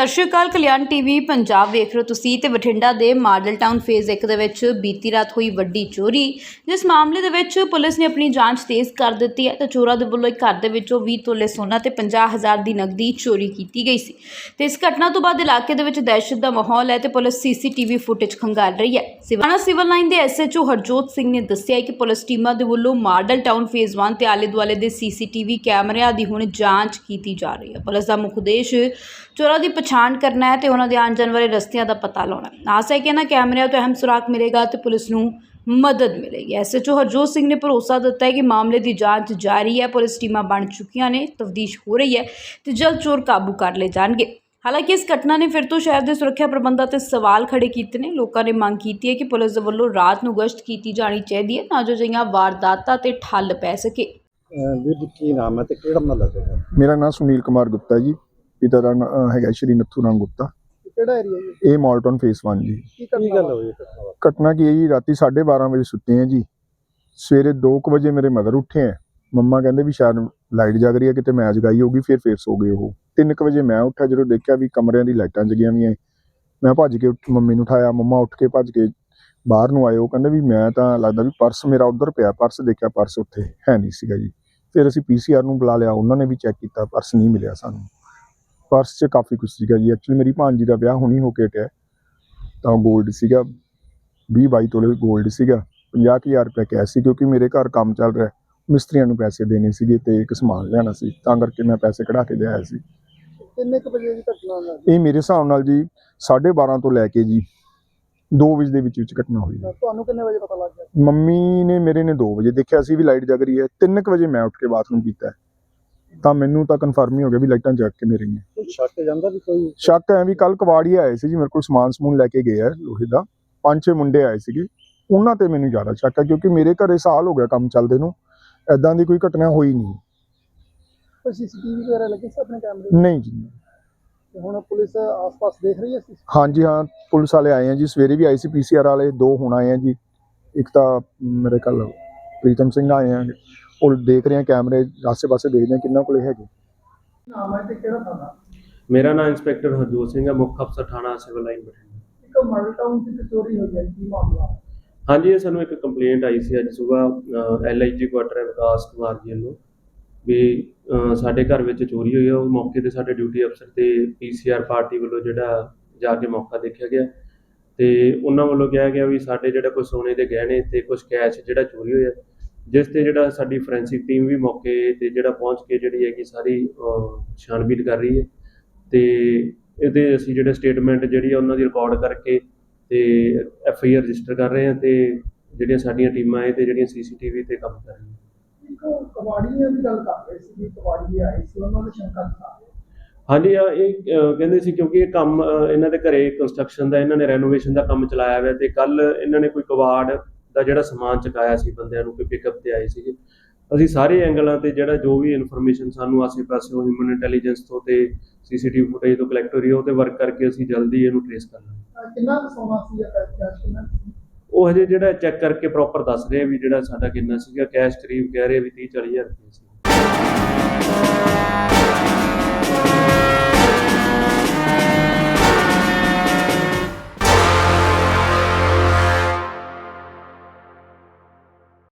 ਸਤਿ ਸ਼੍ਰੀ ਅਕਾਲ, ਕਲਿਆਣ ਟੀਵੀ ਪੰਜਾਬ ਵੇਖ ਰਹੇ ਹੋ ਤੁਸੀਂ ਤੇ ਬਠਿੰਡਾ ਦੇ ਮਾਡਲ ਟਾਊਨ ਫੇਜ਼ 1 ਦੇ ਵਿੱਚ ਬੀਤੀ ਰਾਤ ਹੋਈ ਵੱਡੀ ਚੋਰੀ, ਜਿਸ ਮਾਮਲੇ ਦੇ ਵਿੱਚ ਪੁਲਿਸ ਨੇ ਆਪਣੀ ਜਾਂਚ ਤੇਜ਼ ਕਰ ਦਿੱਤੀ ਹੈ ਤੇ ਚੋਰਾਂ ਦੇ ਵੱਲੋਂ ਇੱਕ ਘਰ ਦੇ ਵਿੱਚੋਂ 20 ਤੋਲੇ ਸੋਨਾ ਤੇ 50000 ਦੀ ਨਕਦੀ ਚੋਰੀ ਕੀਤੀ ਗਈ ਸੀ। ਤੇ ਇਸ ਘਟਨਾ ਤੋਂ ਬਾਅਦ ਇਲਾਕੇ ਦੇ ਵਿੱਚ ਦਹਿਸ਼ਤ ਦਾ ਮਾਹੌਲ ਹੈ ਤੇ ਪੁਲਿਸ ਸੀਸੀਟੀਵੀ ਫੁਟੇਜ ਖੰਗਾਲ ਰਹੀ ਹੈ। ਸਿਵਾਨਾ ਸਿਵਲ ਲਾਈਨ ਦੇ ਐਸਐਚਓ ਹਰਜੋਤ ਸਿੰਘ ਨੇ ਦੱਸਿਆ ਕਿ ਪੁਲਿਸ ਟੀਮਾਂ ਦੇ ਵੱਲੋਂ ਮਾਡਲ ਟਾਊਨ ਫੇਜ਼ 1 ਤੇ ਆਲੇ ਦੁਆਲੇ ਦੇ ਸੀਸੀਟੀਵੀ ਕੈਮਰਿਆਂ ਦੀ ਹੁਣ ਜਾਂਚ ਕੀਤੀ ਜਾ ਰਹੀ ਹੈ। ਪੁਲਿਸ ਦਾ ਮੁੱਖ ਉਦੇਸ਼ ਚੋਰਾਂ ਦੀ ਪਛਾਣ ਕਰਨਾ ਹੈ ਤੇ ਉਹਨਾਂ ਦੇ ਆਉਣ ਜਾਣ ਵਾਲੇ ਰਸਤਿਆਂ ਦਾ ਪਤਾ ਲਾਉਣਾ ਹੈ। ਆਸ ਹੈ ਕਿ ਇਹਨਾਂ ਕੈਮਰਿਆਂ ਤੋਂ ਅਹਿਮ ਸੁਰਾਗ ਮਿਲੇਗਾ ਤੇ ਪੁਲਿਸ ਨੂੰ ਮਦਦ ਮਿਲੇਗੀ। ਐਸਐਚਓ ਹਰਜੋਤ ਸਿੰਘ ਨੇ ਭਰੋਸਾ ਦਿੱਤਾ ਹੈ ਕਿ ਮਾਮਲੇ ਦੀ ਜਾਂਚ ਜਾਰੀ ਹੈ ਪੁਲਿਸ ਟੀਮਾਂ ਬਣ ਚੁੱਕੀਆਂ ਨੇ ਤਫਤੀਸ਼ ਹੋ ਰਹੀ ਹੈ ਤੇ ਜਲਦ ਚੋਰ ਕਾਬੂ ਕਰ ਲਏ ਜਾਣਗੇ। ਹਾਲਾਂਕਿ ਇਸ ਘਟਨਾ ਨੇ ਫਿਰ ਤੋਂ ਸ਼ਹਿਰ ਦੇ ਸੁਰੱਖਿਆ ਪ੍ਰਬੰਧਾਂ ਤੇ ਸਵਾਲ ਖੜੇ ਕੀਤੇ ਨੇ। ਲੋਕਾਂ ਨੇ ਮੰਗ ਕੀਤੀ ਹੈ ਕਿ ਪੁਲਿਸ ਦੇ ਵੱਲੋਂ ਰਾਤ ਨੂੰ ਗਸ਼ਤ ਕੀਤੀ ਜਾਣੀ ਚਾਹੀਦੀ ਹੈ ਤਾਂ ਜੋ ਜਿਹੀਆਂ ਵਾਰਦਾਤਾਂ ਤੇ ਠੱਲ ਪੈ ਸਕੇ। ਵੀਰ ਜੀ ਕੀ ਨਾਮ ਹੈ ਤੇ ਕਿਹੜਾ ਮਹੱਲਾ ਤੁਹਾਡਾ? ਮੇਰਾ ਨਾਮ ਸੁਨੀਲ ਕੁਮਾਰ ਗੁਪਤਾ ਜੀ। ਪਿਤਾ ਦਾ ਨਾਂ ਹੈਗਾ ਸ਼੍ਰੀ ਨੱਥੂ ਰਾਮ ਗੁਪਤਾ। ਕਿਹੜਾ ਏਰੀਆ ਜੀ? ਇਹ ਮਾਲਟਨ ਫੇਸ 1 ਜੀ। ਕੀ ਗੱਲ ਹੋਈ ਘਟਨਾ ਕੀ ਹੈ ਜੀ? ਰਾਤੀ 12:30 ਵਜੇ ਸੁੱਤੇ ਆ ਜੀ। ਸਵੇਰੇ 2:00 ਵਜੇ ਮੇਰੇ ਮਦਰ ਉੱਠੇ ਆ। ਮੰਮਾ ਕਹਿੰਦੇ ਵੀ ਸ਼ਾਇਦ ਲਾਈਟ ਜਗ ਰਹੀ ਹੈ ਕਿਤੇ ਮੈਚ ਗਈ ਹੋਊਗੀ ਫਿਰ ਫੇਰ ਸੋ ਗਏ ਉਹ। 3:00 ਵਜੇ ਮੈਂ ਉੱਠਿਆ ਜਦੋਂ ਦੇਖਿਆ ਵੀ ਕਮਰਿਆਂ ਦੀ ਲਾਈਟਾਂ ਜਗੀਆਂ ਹੋਈਆਂ ਮੈਂ ਭੱਜ ਕੇ ਉੱਠ ਮੰਮੀ ਨੂੰ ਉਠਾਇਆ ਮੰਮਾ ਉੱਠ ਕੇ ਭੱਜ ਕੇ ਬਾਹਰ ਨੂੰ ਆਏ। ਉਹ ਕਹਿੰਦੇ ਵੀ ਮੈਂ ਤਾਂ ਲੱਗਦਾ ਵੀ ਪਰਸ ਮੇਰਾ ਉੱਧਰ ਪਿਆ ਪਰਸ ਦੇਖਿਆ ਪਰਸ ਉੱਥੇ ਹੈ ਨਹੀਂ ਸੀਗਾ ਜੀ। ਫਿਰ ਅਸੀਂ ਪੀਸੀਆਰ ਨੂੰ ਬੁਲਾ ਲਿਆ ਉਹਨਾਂ ਨੇ ਵੀ ਚੈੱਕ ਕੀਤਾ ਪਰਸ ਨਹੀਂ ਮਿਲਿਆ ਸਾਨੂੰ। ਪਰਸ 'ਚ ਕਾਫੀ ਕੁਝ ਸੀਗਾ ਜੀ। ਐਕਚੁਅਲੀ ਮੇਰੀ ਭਾਂਜੀ ਦਾ ਵਿਆਹ ਹੁਣੀ ਹੋ ਕੇ ਹਟਿਆ ਤਾਂ 골ਡ ਸੀਗਾ। 20 22 ਤੋਲੇ 골ਡ ਸੀਗਾ 50000 ਰੁਪਏ ਕੈਸ਼ ਸੀ ਕਿਉਂਕਿ ਮੇਰੇ ਘਰ ਕੰਮ ਚੱਲ ਰਿਹਾ ਮਿਸਤਰੀਆਂ ਨੂੰ ਪੈਸੇ ਦੇਣੇ ਸੀਗੇ ਤੇ ਇੱਕ ਸਮਾਨ ਲੈਣਾ ਸੀ। ਤਾਂ ਕਰਕੇ ਮੈਂ ਪੈਸੇ ਕਢਾ ਕੇ ਲਿਆਇਆ ਸੀ। ਕਿੰਨੇ ਕੁ ਵਜੇ ਦੀ ਘਟਨਾ ਹੈ ਇਹ ਮੇਰੇ ਹਿਸਾਬ ਨਾਲ ਜੀ 12:30 ਤੋਂ ਲੈ ਕੇ ਜੀ 2 ਵਜੇ ਦੇ ਵਿੱਚ ਵਿੱਚ ਘਟਨਾ ਹੋਈ। ਤੁਹਾਨੂੰ ਕਿੰਨੇ ਵਜੇ ਪਤਾ ਲੱਗ ਗਿਆ? ਮੰਮੀ ਨੇ ਮੇਰੇ ਨੇ 2 ਵਜੇ ਦੇਖਿਆ ਸੀ ਵੀ ਲਾਈਟ ਜਗ ਰਹੀ ਹੈ। 3 ਵਜੇ ਮੈਂ ਉੱਠ ਕੇ ਬਾਥਰੂਮ ਕੀਤਾ। ਤਾਂ ਮੈਨੂੰ ਤਾਂ ਕਨਫਰਮ ਹੀ ਹੋ ਗਿਆ ਵੀ ਲਾਈਟਾਂ ਜਗ ਕੇ ਮੇਰੇ ਰਹੀਆਂ ਕੋਈ ਸ਼ੱਕ ਜਾਂਦਾ ਵੀ ਕੋਈ? ਸ਼ੱਕ ਹੈ ਵੀ ਕੱਲ ਕਵਾੜੀ ਆਏ ਸੀ ਜੀ ਮੇਰੇ ਕੋਲ ਸਮਾਨ ਸਮੂਨ ਲੈ ਕੇ ਗਏ ਆ ਲੋਹੇ ਦਾ। ਪੰਜ ਛੇ ਮੁੰਡੇ ਆਏ ਸੀਗੇ। ਉਹਨਾਂ ਤੇ ਮੈਨੂੰ ਜ਼ਿਆਦਾ ਸ਼ੱਕ ਹੈ ਕਿਉਂਕਿ ਮੇਰੇ ਘਰੇ ਸਾਲ ਹੋ ਗਿਆ ਕੰਮ ਚੱਲਦੇ ਨੂੰ। ਐਦਾਂ ਦੀ ਕੋਈ ਘਟਨਾ ਹੋਈ ਨਹੀਂ। ਕੋਈ ਸੀਸੀਟੀਵੀ ਵਗੈਰਾ ਲੱਗੇ ਸੀ ਆਪਣੇ ਕੈਮਰੇ ਨਹੀਂ ਜੀ ਤੇ ਹੁਣ ਪੁਲਿਸ ਆਸ-ਪਾਸ ਦੇਖ ਰਹੀ ਹੈ ਸੀ? ਹਾਂਜੀ ਹਾਂ ਪੁਲਿਸ ਵਾਲੇ ਆਏ ਆ ਜੀ। ਸਵੇਰੇ ਵੀ ਆਏ ਸੀ ਪੀਸੀਆਰ ਵਾਲੇ ਦੋ ਹੁਣ ਆਏ ਆ ਜੀ। ਇੱਕ ਤਾਂ ਮੇਰੇ ਕੱਲ ਪ੍ਰੀਤਮ ਸਿੰਘ ਆਏ ਆ। ਉਹ ਦੇਖ ਰਹੇ ਆ ਕੈਮਰੇ ਆਸੇ-ਪਾਸੇ ਦੇਖਦੇ ਆ ਕਿੰਨਾ ਕੋਲੇ ਹੈਗੇ। ਨਾਮ ਹੈ ਤੇ ਕਿਹੜਾ ਥਾਣਾ ਮੇਰਾ ਨਾਮ ਇੰਸਪੈਕਟਰ ਹਰਜੋਤ ਸਿੰਘ ਹੈ ਮੁੱਖ ਅਫਸਰ ਥਾਣਾ ਸਿਵਲ ਲਾਈਨ ਬਠਿੰਡਾ। ਇੱਕ ਮਾਡਲ ਟਾਊਨ ਦੀ ਚੋਰੀ ਹੋਈ ਹੈ ਕੀ ਮਾਮਲਾ? ਹਾਂਜੀ ਇਹ ਸਾਨੂੰ ਇੱਕ ਕੰਪਲੇਂਟ ਆਈ ਸੀ ਅੱਜ ਸਵੇਰ ਐਲਆਈਜੀ ਕੁਆਟਰ ਵਿਕਾਸ ਕੁਮਾਰ ਜੀ ਵੱਲੋਂ ਵੀ ਸਾਡੇ ਘਰ ਵਿੱਚ ਚੋਰੀ ਹੋਈ ਹੈ। ਉਹ ਮੌਕੇ ਤੇ ਸਾਡੇ ਡਿਊਟੀ ਅਫਸਰ ਤੇ ਪੀਸੀਆਰ ਪਾਰਟੀ ਵੱਲੋਂ ਜਿਹੜਾ ਜਾ ਕੇ ਮੌਕਾ ਦੇਖਿਆ ਗਿਆ ਤੇ ਉਹਨਾਂ ਵੱਲੋਂ ਕਿਹਾ ਗਿਆ ਵੀ ਸਾਡੇ ਜਿਹੜਾ ਕੋਈ ਸੋਨੇ ਦੇ ਗਹਿਣੇ ਤੇ ਕੁਝ ਕੈਸ਼ ਜਿਹੜਾ ਚੋਰੀ ਹੋਇਆ ਜਿਸ ਤੇ ਜਿਹੜਾ ਸਾਡੀ ਫੋਰੈਂਸਿਕ ਟੀਮ ਵੀ ਮੌਕੇ ਤੇ ਜਿਹੜਾ ਪਹੁੰਚ ਕੇ ਜਿਹੜੀ ਹੈਗੀ ਸਾਰੀ ਛਾਣਬੀਨ ਕਰ ਰਹੀ ਹੈ। ਤੇ ਇਹਦੇ ਅਸੀਂ ਜਿਹੜੇ ਸਟੇਟਮੈਂਟ ਜਿਹੜੀ ਆ ਉਹਨਾਂ ਦੀ ਰਿਕਾਰਡ ਕਰਕੇ ਤੇ ਐਫ ਆਈ ਆਰ ਰਜਿਸਟਰ ਕਰ ਰਹੇ ਹਾਂ ਤੇ ਜਿਹੜੀਆਂ ਸਾਡੀਆਂ ਟੀਮਾਂ ਇਹ ਤੇ ਜਿਹੜੀਆਂ ਸੀਸੀਟੀਵੀ ਤੇ ਕੰਮ ਕਰ ਰਹੀਆਂ। ਇੱਕ ਕਬਾੜੀਆਂ ਦੀ ਗੱਲ ਕਰ ਰਹੇ ਸੀ ਕਿ ਕਬਾੜੀ ਆਏ ਸੀ ਉਹਨਾਂ ਦੇ ਸ਼ੰਕਾ ਦਿਖਾ ਰਹੇ ਹਾਂਜੀ ਆ ਇਹ ਕਹਿੰਦੇ ਸੀ ਕਿਉਂਕਿ ਇਹ ਕੰਮ ਇਹਨਾਂ ਦੇ ਘਰੇ ਕੰਸਟਰਕਸ਼ਨ ਦਾ ਇਹਨਾਂ ਨੇ ਰੈਨੋਵੇਸ਼ਨ ਦਾ ਕੰਮ ਚਲਾਇਆ ਹੋਇਆ ਤੇ ਕੱਲ ਇਹਨਾਂ ਨੇ ਕੋਈ ਕਵਾੜ ਦਾ ਜਿਹੜਾ ਸਮਾਨ ਚੁਕਾਇਆ ਸੀ ਬੰਦਿਆਂ ਨੂੰ ਕੋਈ ਪਿਕਅਪ ਤੇ ਆਏ ਸੀਗੇ। ਅਸੀਂ ਸਾਰੇ ਐਂਗਲਾਂ ਤੇ ਜਿਹੜਾ ਜੋ ਵੀ ਇਨਫੋਰਮੇਸ਼ਨ ਸਾਨੂੰ ਆਸੇ-ਪਾਸੇ ਹਿਊਮਨ ਇੰਟੈਲੀਜੈਂਸ ਤੋਂ ਤੇ ਸੀਸੀਟੀਵੀ ਫੁਟੇਜ ਤੋਂ ਕਲੈਕਟ ਹੋ ਰਹੀ ਹੈ ਉਹ ਤੇ ਵਰਕ ਕਰਕੇ ਅਸੀਂ ਜਲਦੀ ਇਹਨੂੰ ਟ੍ਰੇਸ ਕਰ ਲਾਂਗੇ। ਅਹ ਕਿੰਨਾ ਸੋਨਾ ਸੀ ਜਾਂ ਕੈਸ਼ ਕਿੰਨਾ ਸੀ? ਉਹ ਹਜੇ ਜਿਹੜਾ ਚੈੱਕ ਕਰਕੇ ਪ੍ਰੋਪਰ ਦੱਸ ਰਹੇ ਵੀ ਜਿਹੜਾ ਸਾਡਾ ਕਿੰਨਾ ਸੀਗਾ ਕੈਸ਼ ਕਰੀਬ ਕਹਿ ਰਹੇ ਵੀ 30 40 ਹਜ਼ਾਰ ਰੁਪਏ ਸੀ।